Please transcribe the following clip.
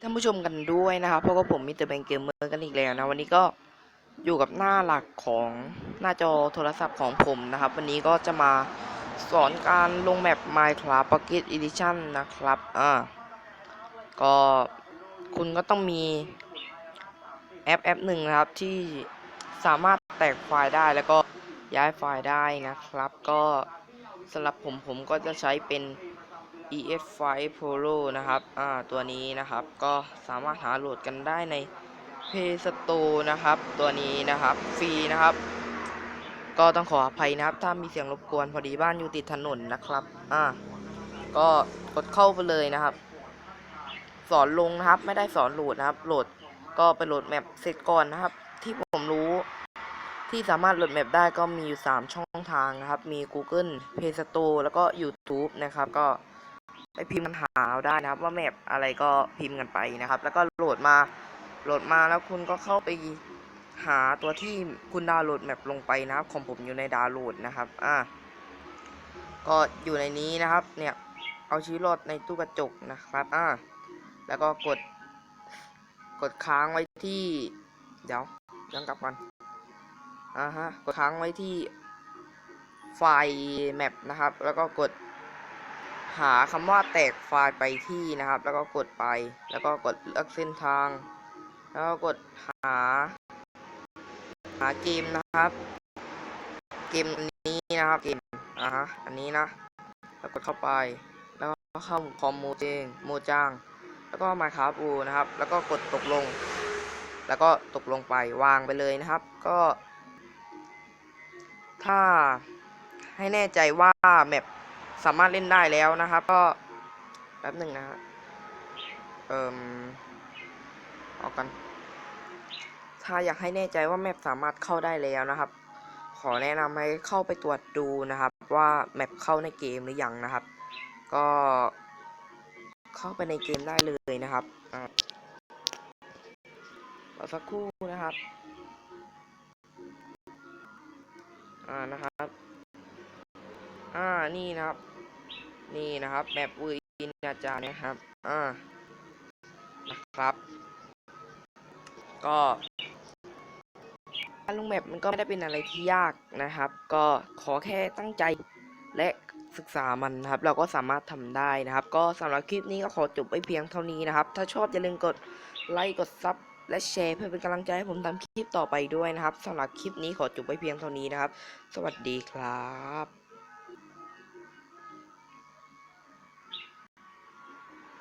ท่านผู้ชมกันด้วยนะครับเพราะว่าผมมีแต่แบงเกมเมอร์กันอีกแล้วนะวันนี้ก็อยู่กับหน้าหลักของหน้าจอโทรศัพท์ของผมนะครับ วันนี้ก็จะมาสอนการลงแมป Minecraft Pocket Edition นะครับอ่าก็คุณก็ต้องมีแอปแอปหนึ่งนะครับที่สามารถแตกไฟล์ได้แล้วก็ย้ายไฟล์ได้นะครับ ก็สำหรับผมผมก็จะใช้เป็น EF5 Pro นะครับ อ่า ตัวนี้นะครับ ก็สามารถหาโหลดกันได้ใน Play Store นะครับ ตัวนี้นะครับ ฟรีนะครับ ก็ต้องขออภัยนะครับ ถ้ามีเสียงรบกวนพอดีบ้านอยู่ติดถนนนะครับ อ่า ก็กดเข้าไปเลยนะครับ สอนลงนะครับ ไม่ได้สอนโหลดนะครับ โหลด ก็ไปโหลดแมปเสร็จก่อนนะครับ ที่ผมรู้ที่สามารถโหลดแมปได้ก็มีอยู่ 3 ช่องทางนะครับ มี Google Play Store แล้วก็ YouTube นะครับ ก็ ไปพิมพ์กันหาเอาได้นะครับ ว่าแมปอะไรก็พิมพ์กันไปนะครับ แล้วก็โหลดมาโหลดมาแล้วคุณก็เข้าไปหาตัวที่คุณดาวน์โหลดแมปลงไปนะครับของผมอยู่ในดาวน์โหลดนะครับอ่าก็อยู่ในนี้นะครับเนี่ยเอาชีวิตรอดในตู้กระจกนะครับอ่าแล้วก็กด กดค้างไว้ที่ เดี๋ยวยังกลับก่อนอ่าฮะกดค้างไว้ที่ไฟล์แมปนะครับ แล้วก็กด หาคำว่าแตกไฟล์ไปที่นะครับ แล้วก็กดไป แล้วก็กดเลือกเส้นทาง แล้วก็กดหา หาเกมนะครับ เกมนี้นะครับเกมอะอันนี้นะ แล้วกดเข้าไป แล้วก็เข้าคอมโมเจงโมจาง แล้วก็มาครับอูนะครับ แล้วก็กดตกลง แล้วก็ตกลงไปวางไปเลยนะครับ ก็ ถ้าให้แน่ใจว่าแมป สามารถเล่นได้แล้วนะครับ ก็แป๊บหนึ่งนะฮะเอ่มออกกัน ถ้าอยากให้แน่ใจว่าแมปสามารถเข้าได้แล้วนะครับ ขอแนะนำให้เข้าไปตรวจดูนะครับ ว่าแมปเข้าในเกมหรือยังนะครับ ก็เข้าไปในเกมได้เลยนะครับอ่ารอสักครู่นะครับ อ่านะครับ อ่า นี่นะครับ นี่นะครับแมปวินอาจารย์นะครับ อ่า นะครับ ก็การลงแมปมันก็ไม่ได้เป็นอะไรที่ยากนะครับ ก็ขอแค่ตั้งใจและศึกษามันนะครับ เราก็สามารถทำได้นะครับ ก็สำหรับคลิปนี้ก็ขอจบไว้เพียงเท่านี้นะครับ ถ้าชอบอย่าลืมกดไลค์กดซับและแชร์เพื่อเป็นกำลังใจให้ผมทำคลิปต่อไปด้วยนะครับสำหรับคลิปนี้ขอจบไว้เพียงเท่านี้นะครับ สวัสดีครับ